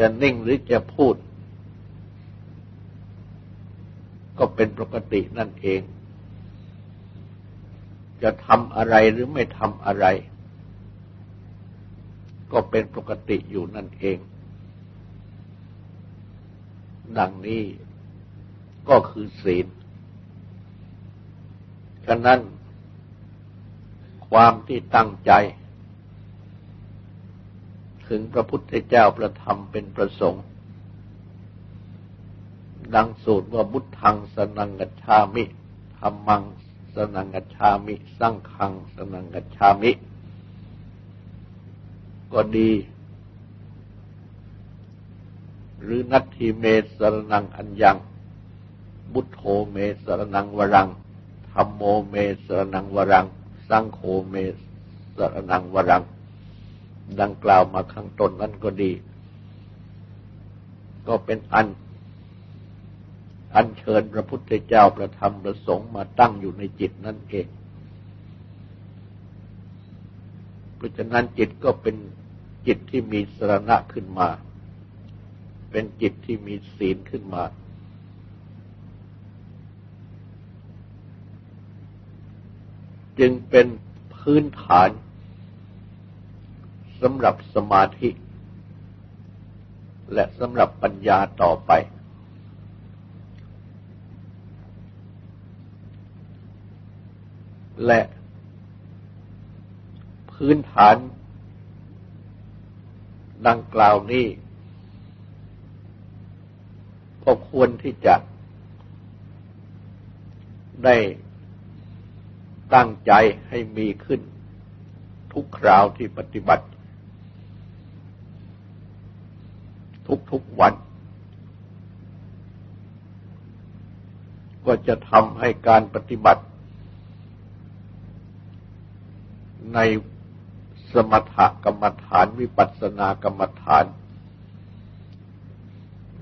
จะนิ่งหรือจะพูด ก็เป็นปกตินั่นเอง จะทำอะไรหรือไม่ทำอะไร ก็เป็นปกติอยู่นั่นเอง ดังนี้ก็คือศีล ฉะนั้นความที่ตั้งใจ ถึงพระพุทธเจ้าประธรรมเป็นประสงค์ ดังสูตรว่าบุตทังสนังกัจฉามิธรรมังสนังกัจฉามิสังขังสนังกัจฉามิ ก็ดี หรือนัตถิเมสรนังอัญญัง บุตโธเมสรนังวรังธรรมโมเมสรนังวรัง สังโฆเมสรนังวรัง ดังกล่าวมาข้างต้นนั้นก็ดี ก็เป็นอัน อันเชิญพระพุทธเจ้าประธรรมประสงค์มาตั้งอยู่ในจิตนั่นเอง เพราะฉะนั้นจิตก็เป็นจิตที่มีสรณะขึ้นมา เป็นจิตที่มีศีลขึ้นมาจึงเป็นพื้นฐาน สำหรับสมาธิ และสำหรับปัญญาต่อไป และพื้นฐานดังกล่าวนี้ก็ควรที่จะได้ตั้งใจให้มีขึ้นทุกคราวที่ปฏิบัติ ทุกๆวัน ก็จะทำให้การปฏิบัติ ในสมถกรรมฐานวิปัสสนากรรมฐาน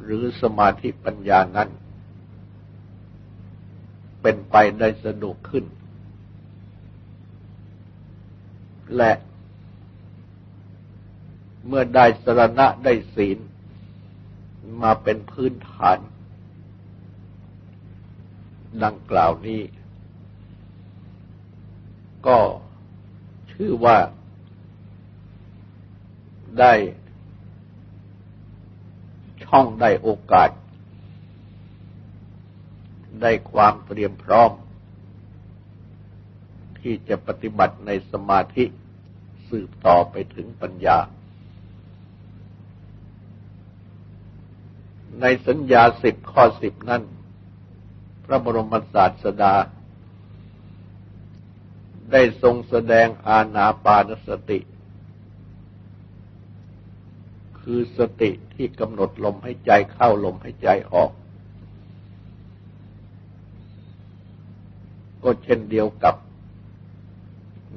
หรือสมาธิปัญญานั้น เป็นไปได้สะดวกขึ้น และเมื่อได้สรณะได้ศีล มาเป็นพื้นฐาน ดังกล่าวนี้ ก็ชื่อว่าได้ช่องได้โอกาส ได้ความเตรียมพร้อม ที่จะปฏิบัติในสมาธิสืบต่อไปถึงปัญญา ในสัญญาสิบข้อสิบนั้น พระบรมศาสดา ได้ทรงแสดงอาณาปานสติ คือสติที่กำหนดลมให้ใจเข้าลมให้ใจออก ก็เช่นเดียวกับ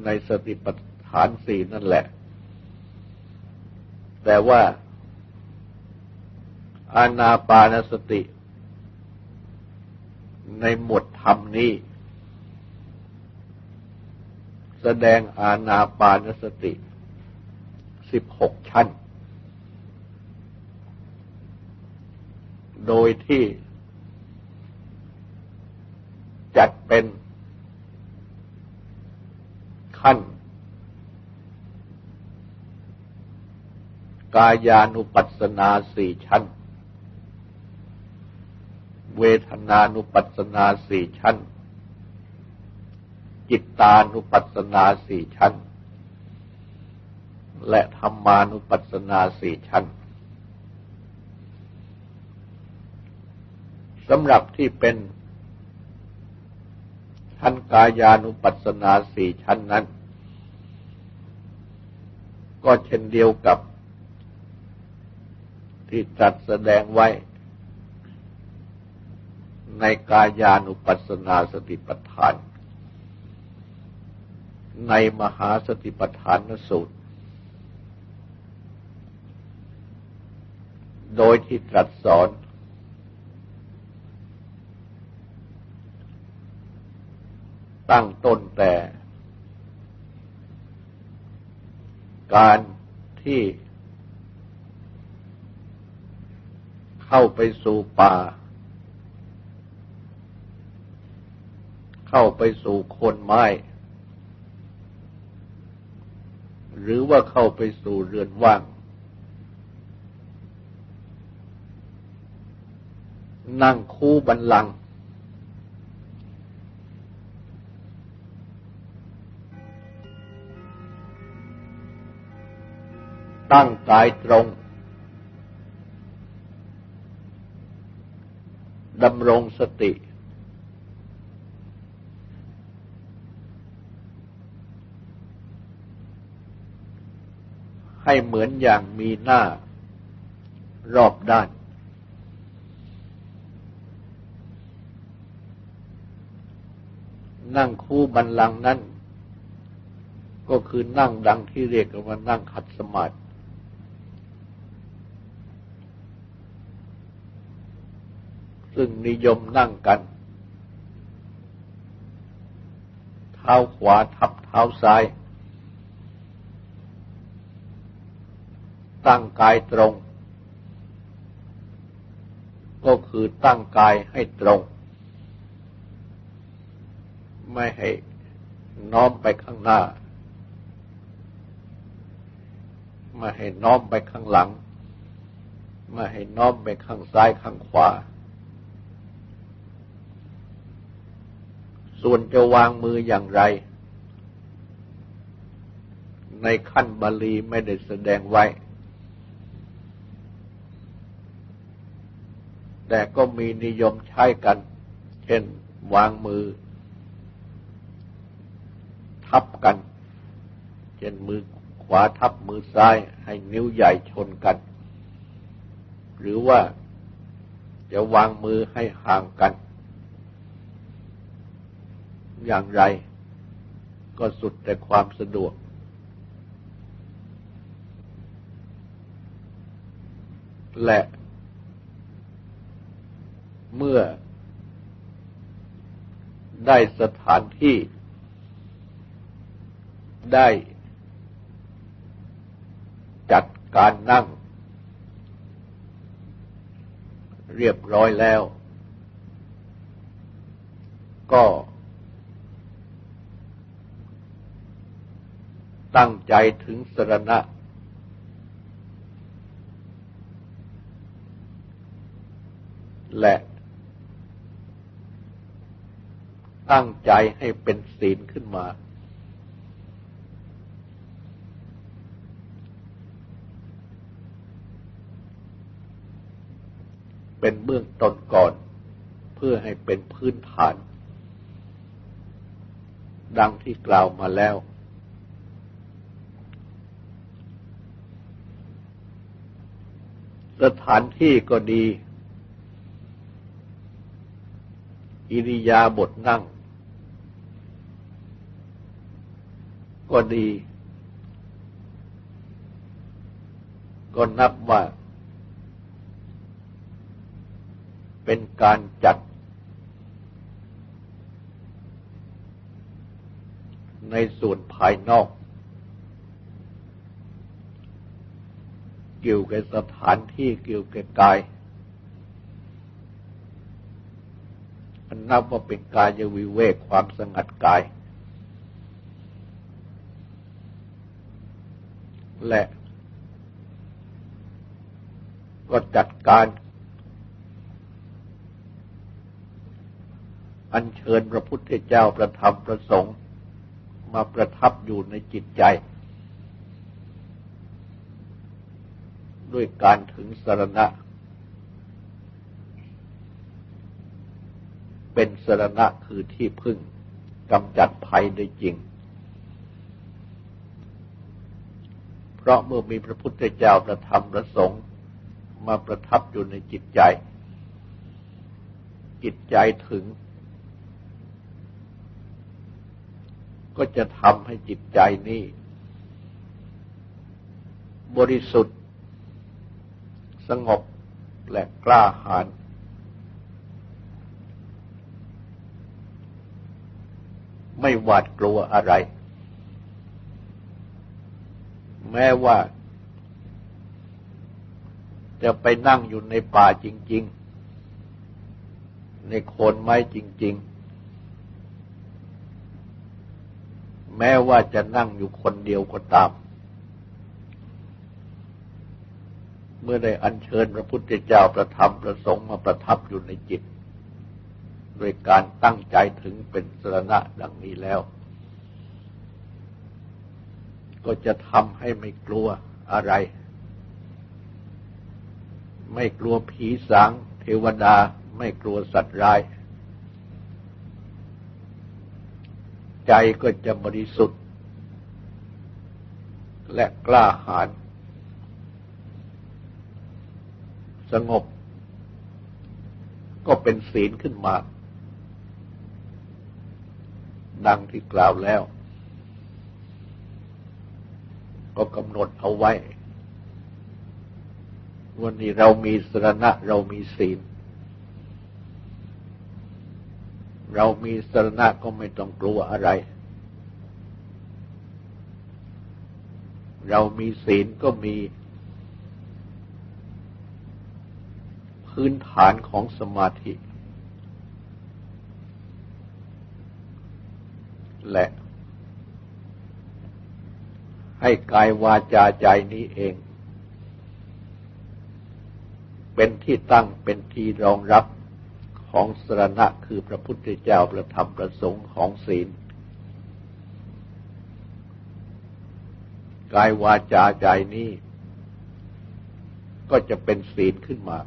ในสติปัฏฐานสี่นั่นแหละ แต่ว่า อานาปานสติ ในหมวดธรรมนี้ แสดงอาณาปานสติสิบหกชั้น โดยที่จัดเป็นขั้น กายานุปัสสนาสี่ชั้น เวทนานุปัสสนาสี่ชั้น จิตตานุปัสสนาสี่ชั้น และธรรมานุปัสสนาสี่ชั้นสำหรับที่เป็นชั้นกายานุปัสสนาสี่ชั้นนั้น ก็เช่นเดียวกับที่จัดแสดงไว้ ในกายานุปัสสนาสติปัฏฐาน ในมหาสติปัฏฐานสูตร โดยที่ตรัสสอน ตั้งต้นแต่ การที่เข้าไปสู่ป่า เข้าไปสู่โคนไม้ หรือว่าเข้าไปสู่เรือนว่าง นั่งคู่บันลัง ตั้งกายตรงดำรงสติ ให้เหมือนอย่างมีหน้ารอบด้าน นั่งคู่บันลังนั้น ก็คือนั่งดังที่เรียกกันว่านั่งขัดสมาธิซึ่งนิยมนั่งกัน เท้าขวาทับเท้าซ้าย ตั้งกายตรง ก็คือตั้งกายให้ตรง ไม่ให้น้อมไปข้างหน้า ไม่ให้น้อมไปข้างหลัง ไม่ให้น้อมไปข้างซ้ายข้างขวา ส่วนจะวางมืออย่างไรในขั้นบาลีไม่ได้แสดงไว้ แต่ก็มีนิยมใช้กัน เช่นวางมือ ทับกัน เช่นมือขวาทับมือซ้ายให้นิ้วใหญ่ชนกัน หรือว่าจะวางมือให้ห่างกัน อย่างไร ก็สุดแต่ความสะดวก และ เมื่อได้สถานที่ได้จัดการนั่ง เรียบร้อยแล้ว ก็ตั้งใจถึงสรณะ และ ตั้งใจให้เป็นศีลขึ้นมา เป็นเบื้องต้นก่อน เพื่อให้เป็นพื้นฐาน ดังที่กล่าวมาแล้วสถานที่ก็ดี อิริยาบถนั่ง ก็ดี ก็นับว่า เป็นการจัด ในส่วนภายนอก เกี่ยวกับสถานที่เกี่ยวกับกายมันนับว่าเป็นกายวิเวกความสงัดกาย และก็จัดการ อัญเชิญพระพุทธเจ้าประทับประสงค์ มาประทับอยู่ในจิตใจ ด้วยการถึงสรณะ เป็นสรณะคือที่พึ่งกำจัดภัยได้จริง เพราะเมื่อมีพระพุทธเจ้าประธรรมประสงค์มาประทับอยู่ในจิตใจ จิตใจถึง ก็จะทำให้จิตใจนี้ บริสุทธิ์ สงบและกล้าหาญไม่หวาดกลัวอะไร แม้ว่า จะไปนั่งอยู่ในป่าจริง ๆ ในโคนไม้จริง ๆ แม้ว่าจะนั่งอยู่คนเดียวก็ตาม เมื่อได้อัญเชิญพระพุทธเจ้าประธรรมประสงค์มาประทับอยู่ในจิต โดยการตั้งใจถึงเป็นสรณะดังนี้แล้ว ก็จะทำให้ไม่กลัวอะไร ไม่กลัวผีสางเทวดาไม่กลัวสัตว์ร้าย ใจก็จะบริสุทธิ์ และกล้าหาญสงบ ก็เป็นศีลขึ้นมา ดังที่กล่าวแล้ว ก็กำหนดเอาไว้ วันนี้เรามีสรณะเรามีศีล เรามีสรณะก็ไม่ต้องกลัวอะไร เรามีศีลก็มี พื้นฐานของสมาธิ และ ให้กายวาจาใจนี้เอง เป็นที่ตั้งเป็นที่รองรับของสรณะคือพระพุทธเจ้าประธรรมประสงค์ของศีล กายวาจาใจนี้ ก็จะเป็นศีลขึ้นมา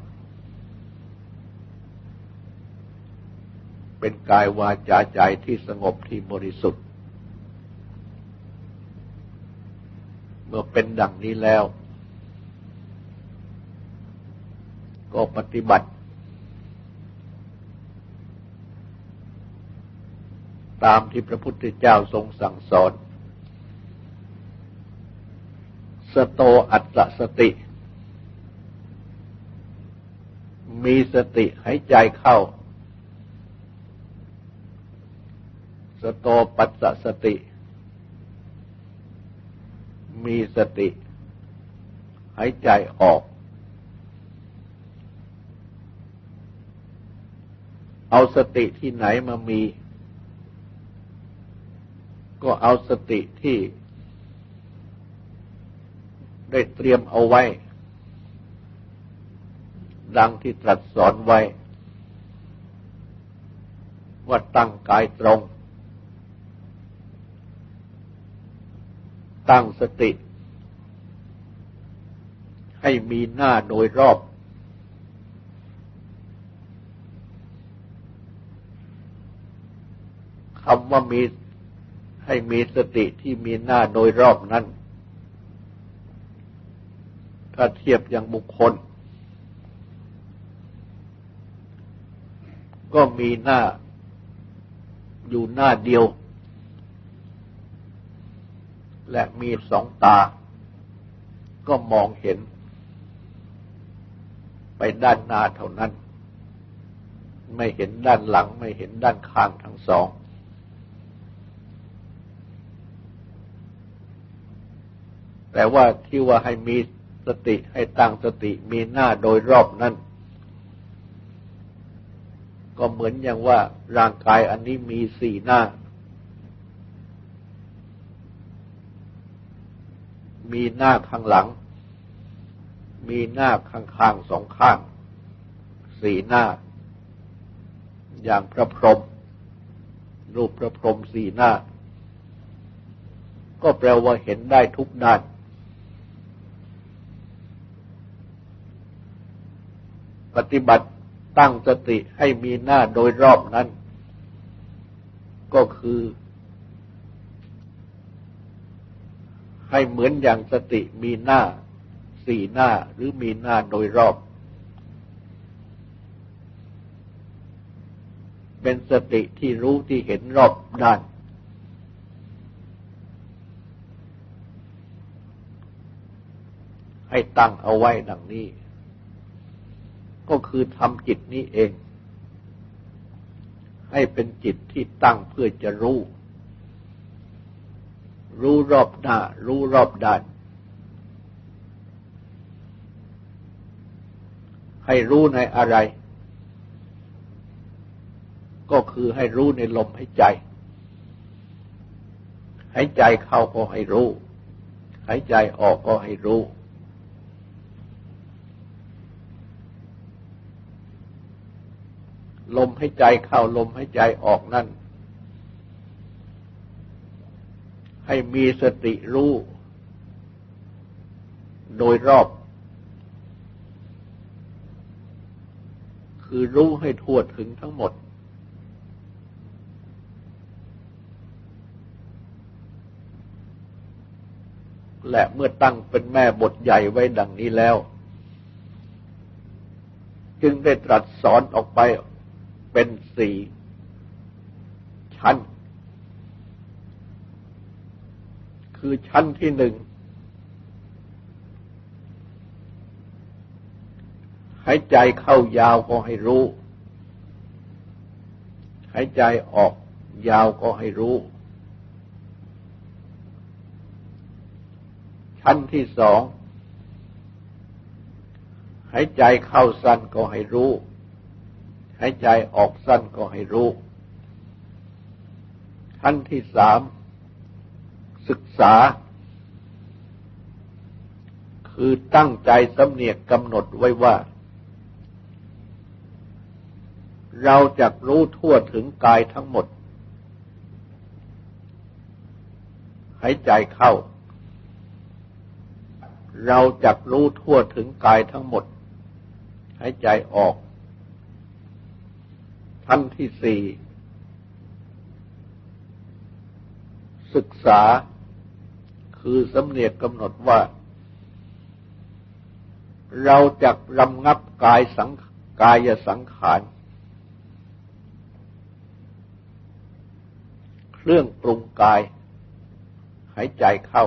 เป็นกายวาจาใจที่สงบที่บริสุทธิ์ เมื่อเป็นดังนี้แล้ว ก็ปฏิบัติ ตามที่พระพุทธเจ้าทรงสั่งสอน สโตอัตสติ มีสติหายใจเข้า สโตปัสสติ มีสติ หายใจออก เอาสติที่ไหนมามี ก็เอาสติที่ ได้เตรียมเอาไว้ ดังที่ตรัสสอนไว้ ว่าตั้งกายตรง ตั้งสติ ให้มีหน้าโดยรอบ คำว่ามีให้มีสติที่มีหน้าโดยรอบนั้น ถ้าเทียบอย่างบุคคล ก็มีหน้าอยู่หน้าเดียว และมีสองตา ก็มองเห็น ไปด้านหน้าเท่านั้น ไม่เห็นด้านหลัง ไม่เห็นด้านข้างทั้งสอง แต่ว่าที่ว่าให้มีสติให้ตั้งสติมีหน้าโดยรอบนั้น ก็เหมือนอย่างว่าร่างกายอันนี้มีสี่หน้า มีหน้าข้างหลัง มีหน้าข้างๆสองข้าง สี่หน้า อย่างพระพรหมรูปพระพรหมสี่หน้า ก็แปลว่าเห็นได้ทุกด้าน ปฏิบัติตั้งสติให้มีหน้าโดยรอบนั้น ก็คือ ให้เหมือนอย่างสติมีหน้าสี่หน้าหรือมีหน้าโดยรอบ เป็นสติที่รู้ที่เห็นรอบด้าน ให้ตั้งเอาไว้ดังนี้ ก็คือทำจิตนี้เอง ให้เป็นจิตที่ตั้งเพื่อจะรู้ รู้รอบหน้า รู้รอบด้าน ให้รู้ในอะไร ก็คือให้รู้ในลมหายใจ หายใจเข้าก็ให้รู้ หายใจออกก็ให้รู้ ลมหายใจเข้าลมหายใจออกนั่น ให้มีสติรู้ โดยรอบ คือรู้ให้ทั่วถึงทั้งหมด และเมื่อตั้งเป็นแม่บทใหญ่ไว้ดังนี้แล้ว จึงได้ตรัสสอนออกไปเป็นสี่ชั้น คือชั้นที่หนึ่ง หายใจเข้ายาวก็ให้รู้ หายใจออกยาวก็ให้รู้ ชั้นที่สอง หายใจเข้าสั้นก็ให้รู้ หายใจออกสั้นก็ให้รู้ ชั้นที่สาม ศึกษา คือตั้งใจสำเนียกกำหนดไว้ว่า เราจะรู้ทั่วถึงกายทั้งหมด หายใจเข้า เราจักรู้ทั่วถึงกายทั้งหมด หายใจออก ท่านที่สี่ศึกษา คือสำเนียกกำหนดว่า เราจักรำงับกายสังกายสังขาร เครื่องปรุงกาย หายใจเข้า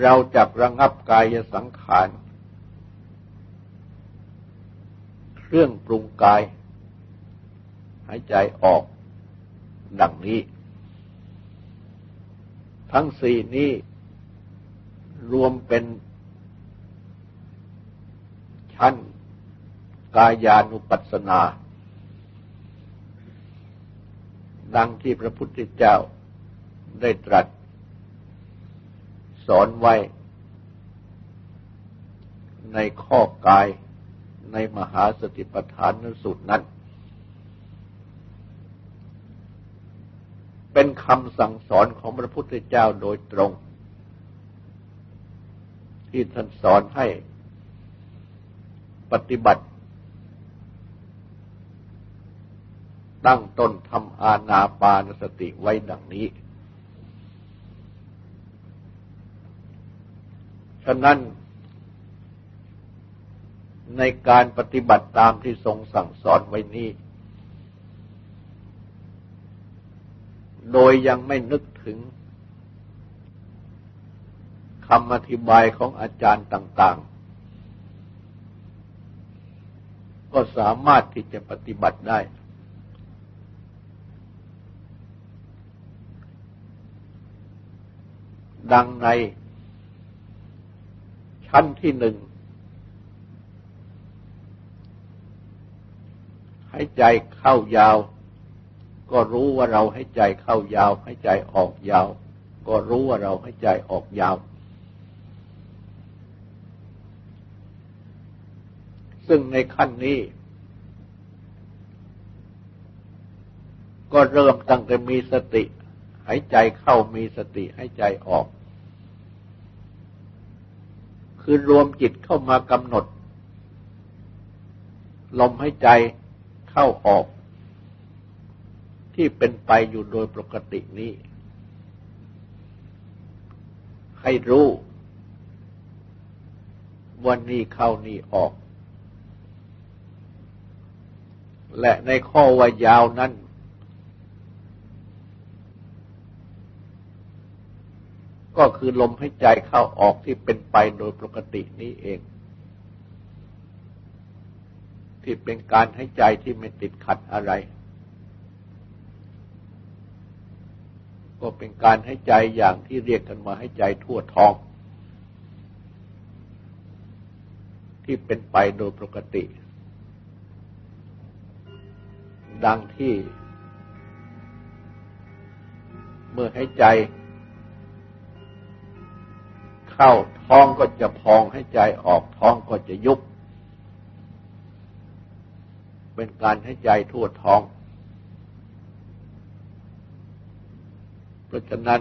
เราจับระงับกายสังขาร เครื่องปรุงกาย หายใจออกดังนี้ ทั้งสี่นี้รวมเป็นชั้นกายานุปัสสนา ดังที่พระพุทธเจ้าได้ตรัส สอนไว้ ในข้อกายในมหาสติปัฏฐานนสุดนั้น เป็นคำสั่งสอนของพระพุทธเจ้าโดยตรง ที่ท่านสอนให้ปฏิบัติ ตั้งตนทำอาณาปานสติไว้ดังนี้ ฉะนั้นในการปฏิบัติตามที่ทรงสั่งสอนไว้นี้ โดยยังไม่นึกถึงคำอธิบายของอาจารย์ต่าง ๆ ก็สามารถที่จะปฏิบัติได้ ดังในชั้นที่หนึ่ง ใหายใจเข้ายาว ก็รู้ว่าเราให้ใจเข้ายาว ให้ใจออกยาว ก็รู้ว่าเราให้ใจออกยาว ซึ่งในขั้นนี้ ก็เริ่มตั้งแต่มีสติ หายใจเข้ามีสติให้ใจออก คือรวมจิตเข้ามากำหนด ลมให้ใจเข้าออก ที่เป็นไปอยู่โดยปกตินี้ ให้รู้วันนี้เข้านี่ออก และในข้อว่ายาวนั้น ก็คือลมให้ใจเข้าออกที่เป็นไปโดยปกตินี้เอง ที่เป็นการให้ใจที่ไม่ติดขัดอะไร ก็เป็นการให้ใจอย่างที่เรียกกันมาให้ใจทั่วท้อง ที่เป็นไปโดยปกติ ดังที่ เมื่อให้ใจเข้าท้องก็จะพองให้ใจออกท้องก็จะยุบ เป็นการให้ใจทั่วท้อง เพ ราะฉะนั้น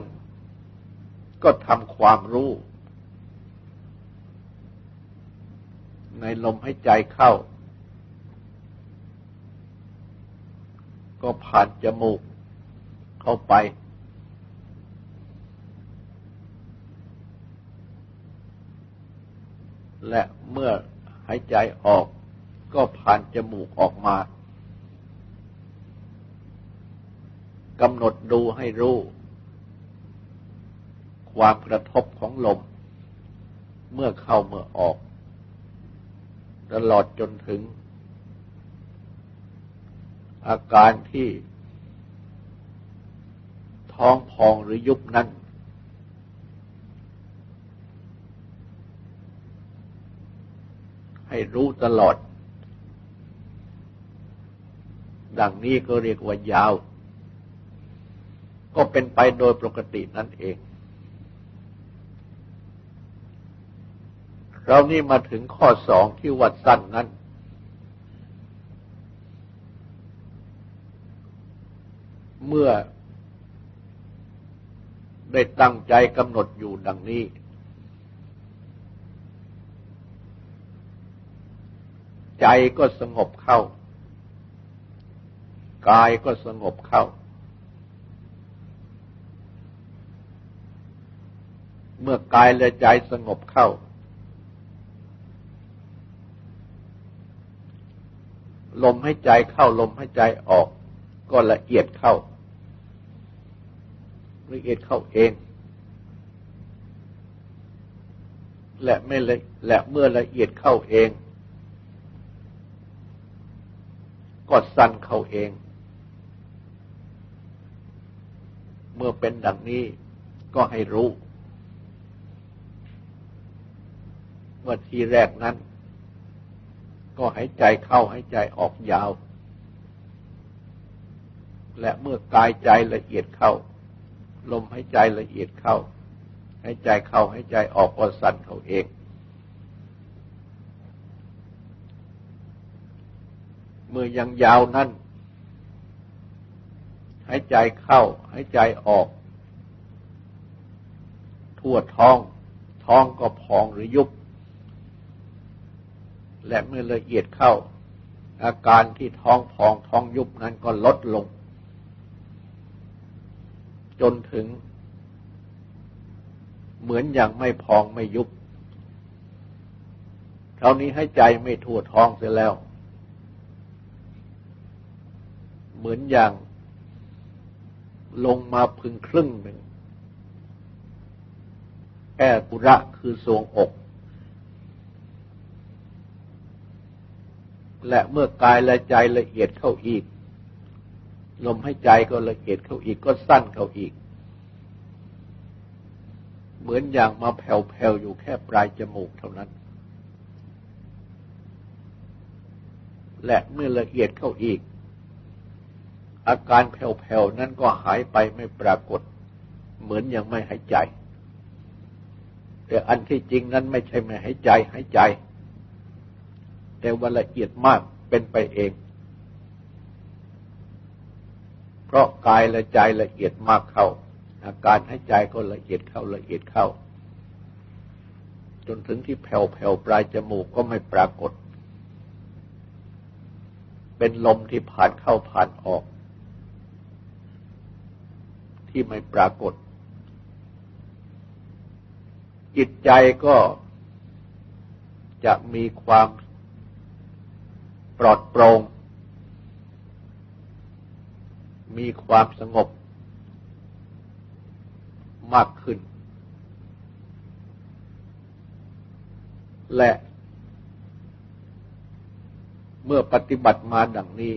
ก็ทำความรู้ ในลมให้ใจเข้า ก็ผ่านจมูกเข้าไป และเมื่อหายใจออก ก็ผ่านจมูกออกมากำหนดดูให้รู้ ความกระทบของลม เมื่อเข้าเมื่อออก ตลอดจนถึง อาการที่ ท้องพองหรือยุบนั้นให้รู้ตลอด ดังนี้ก็เรียกว่ายาว ก็เป็นไปโดยปกตินั่นเอง เรานี่มาถึงข้อสองที่วัดสั้นนั้น เมื่อได้ตั้งใจกำหนดอยู่ดังนี้ ใจก็สงบเข้า กายก็สงบเข้า เมื่อกายและใจสงบเข้า ลมให้ใจเข้าลมให้ใจออก ก็ละเอียดเข้า ละเอียดเข้าเอง และไม่ละและเมื่อละเอียดเข้าเอง ก็สั้นเข้าเอง เมื่อเป็นดังนี้ก็ให้รู้ ว่าทีแรกนั้น ก็หายใจเข้าหายใจออกยาว และเมื่อกายใจละเอียดเข้า ลมหายใจละเอียดเข้าหายใจเข้าหายใจออกก็สั่นเขาเอง เมื่อยังยาวนั้นหายใจเข้าหายใจออก ทั่วท้อง ท้องก็พองหรือยุบ และเมื่อละเอียดเข้า อาการที่ท้องพองท้องยุบนั้นก็ลดลง จนถึง เหมือนอย่างไม่พองไม่ยุบเท่านี้ให้ใจไม่ทั่วท้องเสียแล้ว เหมือนอย่างลงมาพึงครึ่งหนึ่งแค่กุระคือสวงอก และเมื่อกายและใจละเอียดเข้าอีก ลมให้ใจก็ละเอียดเข้าอีกก็สั้นเข้าอีก เหมือนอย่างมาแผ่วๆอยู่แค่ปลายจมูกเท่านั้น และเมื่อละเอียดเข้าอีก อาการแผ่วๆนั้นก็หายไปไม่ปรากฏ เหมือนอย่างไม่หายใจ แต่อันที่จริงนั้นไม่ใช่ไม่หายใจหายใจ แต่ว่าละเอียดมากเป็นไปเอง เพราะกายและใจละเอียดมากเข้า อาการให้ใจก็ละเอียดเข้าละเอียดเข้า จนถึงที่แผ่วๆปลายจมูกก็ไม่ปรากฏ เป็นลมที่ผ่านเข้าผ่านออก ที่ไม่ปรากฏ จิตใจก็จะมีความ ปลอดโปร่งมีความสงบมากขึ้น และเมื่อปฏิบัติมาดังนี้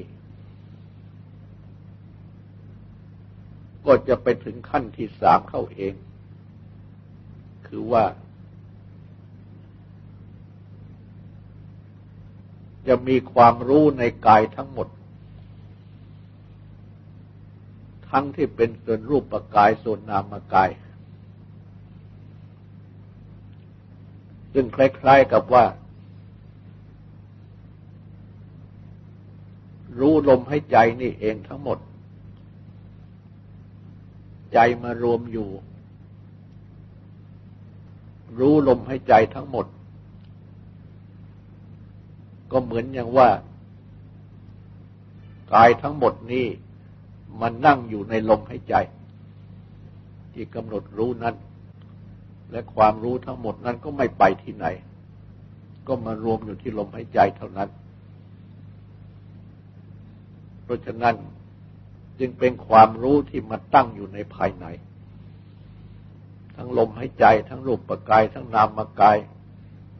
ก็จะไปถึงขั้นที่สามเข้าเอง คือว่า จะมีความรู้ในกายทั้งหมด ทั้งที่เป็นส่วนรูปกายส่วนนามกาย ซึ่งคล้ายๆกับว่า รู้ลมให้ใจนี่เองทั้งหมด ใจมารวมอยู่ รู้ลมให้ใจทั้งหมด ก็เหมือนอย่างว่า กายทั้งหมดนี้มันนั่งอยู่ในลมหายใจ ที่กำหนดรู้นั้น และความรู้ทั้งหมดนั้นก็ไม่ไปที่ไหน ก็มารวมอยู่ที่ลมหายใจเท่านั้น เพราะฉะนั้นจึงเป็นความรู้ที่มาตั้งอยู่ในภายใน ทั้งลมหายใจ ทั้งรูปปกาย ทั้งนามกาย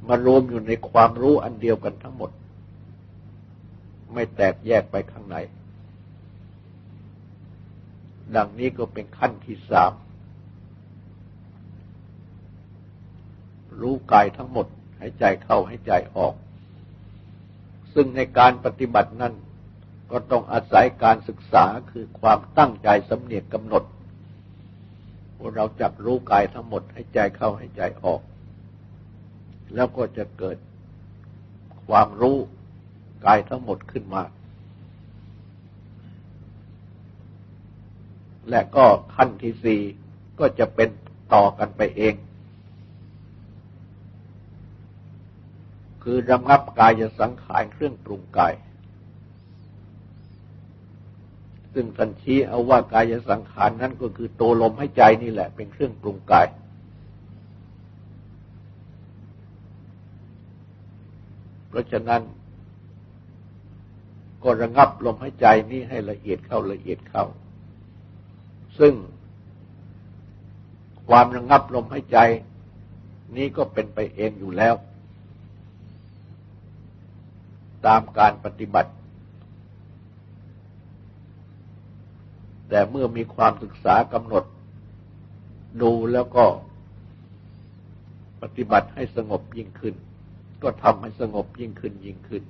มารวมอยู่ในความรู้อันเดียวกันทั้งหมด ไม่แตกแยกไปข้างใน ดังนี้ก็เป็นขั้นที่สาม รู้กายทั้งหมดให้ใจเข้าให้ใจออก ซึ่งในการปฏิบัตินั้นก็ต้องอาศัยการศึกษาคือความตั้งใจสำเนียกกำหนดว่าเราจับรู้กายทั้งหมดให้ใจเข้าให้ใจออก แล้วก็จะเกิดความรู้กายทั้งหมดขึ้นมา และก็ขั้นที่สี่ก็จะเป็นต่อกันไปเอง คือระงับกายสังขารเครื่องปรุงกาย ซึ่งท่านชี้เอาว่ากายสังขารนั้นก็คือตัวลมให้ใจนี่แหละ เป็นเครื่องปรุงกาย ราะฉะนั้น ก็ระงับลมหายใจนี้ให้ละเอียดเข้าละเอียดเข้า ซึ่งความระงับลมหายใจนี้ก็เป็นไปเองอยู่แล้ว ตามการปฏิบัติ แต่เมื่อมีความศึกษากำหนด ดูแล้วก็ปฏิบัติให้สงบยิ่งขึ้น ก็ทำให้สงบยิ่งขึ้นยิ่งขึ้น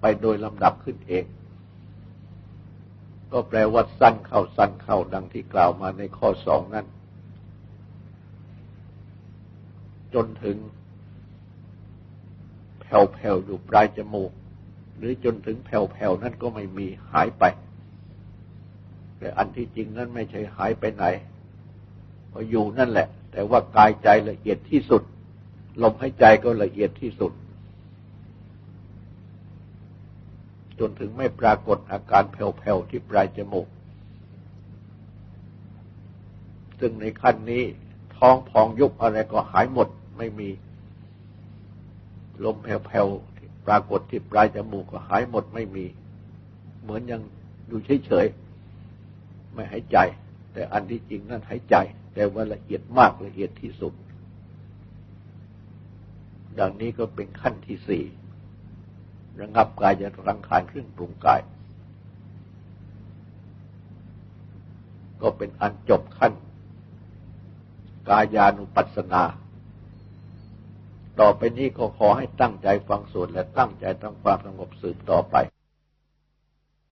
ไปโดยลำดับขึ้นเอง ก็แปลว่าสั้นเข้าสั้นเข้าดังที่กล่าวมาในข้อสองนั้น จนถึง แผ่วๆอยู่ปลายจมูก หรือจนถึงแผ่วๆนั่นก็ไม่มีหายไป แต่อันที่จริงนั้นไม่ใช่หายไปไหนก็อยู่นั่นแหละ แต่ว่ากายใจละเอียดที่สุด ลมหายใจก็ละเอียดที่สุด จนถึงไม่ปรากฏอาการแผ่วๆที่ปลายจมูก ซึ่งในขั้นนี้ท้องพองยุบอะไรก็หายหมดไม่มีลมแผ่วๆปรากฏที่ปลายจมูกก็หายหมดไม่มี เหมือนยังอยู่เฉยๆไม่หายใจ แต่อันที่จริงนั้นหายใจ แต่ว่าละเอียดมากละเอียดที่สุด ดังนี้ก็เป็นขั้นที่สี่ระงับกายจะรังคารเครื่องปรุงกาย ก็เป็นอันจบขั้น กายานุปัสสนา ต่อไปนี้ก็ขอให้ตั้งใจฟังสวดและตั้งใจทำความสงบสืบต่อไป